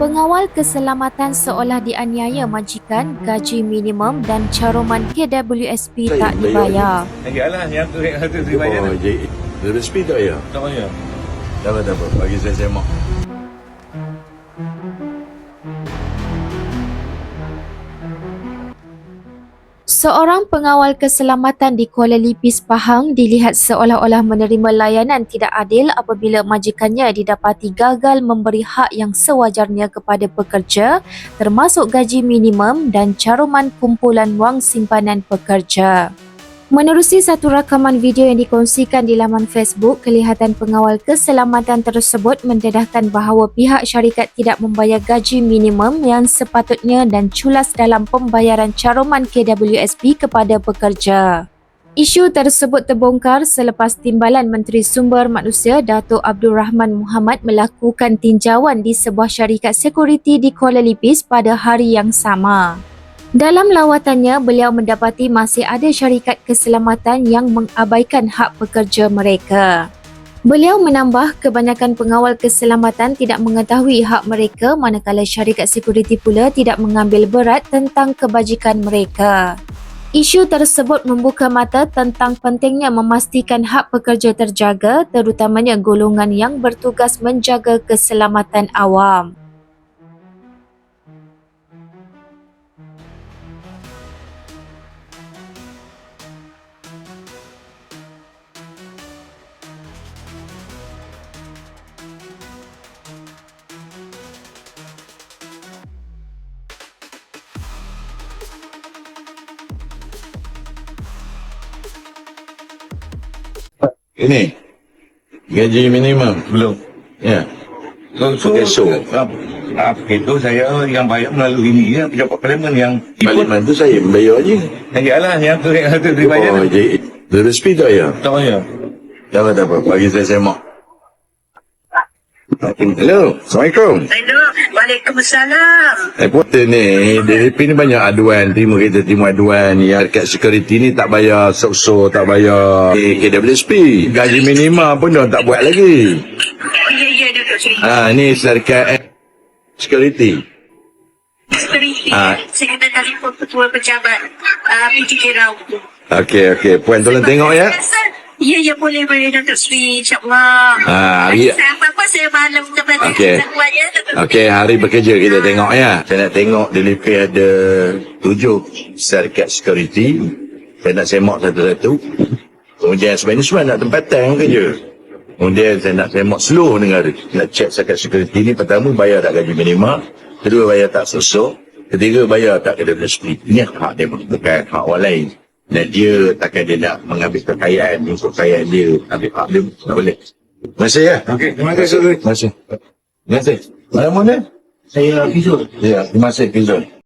Pengawal keselamatan seolah dianiaya majikan, gaji minimum dan caruman KWSP tak dibayar. Lah, yang tu yang tu dibayar Oh, jadi respi tak ya? tak bayar. Tak apa, tak apa. Bagi saya semak. Seorang pengawal keselamatan di Kuala Lipis Pahang dilihat seolah-olah menerima layanan tidak adil apabila majikannya didapati gagal memberi hak yang sewajarnya kepada pekerja termasuk gaji minimum dan caruman kumpulan wang simpanan pekerja. Menerusi satu rakaman video yang dikongsikan di laman Facebook, kelihatan pengawal keselamatan tersebut mendedahkan bahawa pihak syarikat tidak membayar gaji minimum yang sepatutnya dan culas dalam pembayaran caruman KWSP kepada pekerja. Isu tersebut terbongkar selepas Timbalan Menteri Sumber Manusia Datuk Abdul Rahman Muhammad melakukan tinjauan di sebuah syarikat sekuriti di Kuala Lipis pada hari yang sama. Dalam lawatannya, beliau mendapati masih ada syarikat keselamatan yang mengabaikan hak pekerja mereka. Beliau menambah kebanyakan pengawal keselamatan tidak mengetahui hak mereka manakala syarikat sekuriti pula tidak mengambil berat tentang kebajikan mereka. Isu tersebut membuka mata tentang pentingnya memastikan hak pekerja terjaga terutamanya golongan yang bertugas menjaga keselamatan awam. Ini. Gaji minimum. Belum. Ya. So, so, so. ah, ah, itu saya yang bayar melalui ini ya, pejabat parlimen yang. Parlimen tu saya membayar je. Enggak lah, yang tu yang tu dibayar Oh, jadi respi tak ya? tak bayar. Tak apa, tak apa. Bagi saya semak. Hello. Assalamualaikum. Hello, Waalaikumsalam. Eh, porter ni, DDP ni banyak aduan. Terima kita terima aduan. Yang dekat security ni tak bayar SOSO, tak bayar eh, KWSP. Gaji minima pun dia tak buat lagi. Oh, ya, ya, Datuk Seri. Ha, ni syarikat eh, security. Security. Ah. Saya kena telefon ketua pejabat uh, PTK Rau. Okey, okey. Puan tolong tengok ya. Ya, ya, boleh, boleh, Datuk Seri. InsyaAllah. Ah, Nanti ya. Saya saya malam kepada buat ya, Okey, hari bekerja kita tengok ya. Saya nak tengok di LP ada tujuh syarikat security. Saya nak semak satu-satu. Kemudian sebenarnya semua nak tempatan kerja. Kemudian saya nak semak seluruh negara. Nak cek syarikat security ni pertama bayar tak gaji minima. Kedua bayar tak sosok. Ketiga bayar tak kena SP. Ini hak dia bukan hak orang lain. Dan dia takkan dia nak mengambil kekayaan untuk kekayaan dia. Ambil hak dia tak boleh. Terima kasih ya. Okey, terima kasih. Terima kasih. Terima kasih. Mana mana? Saya Fizul. Ya, terima kasih Fizul.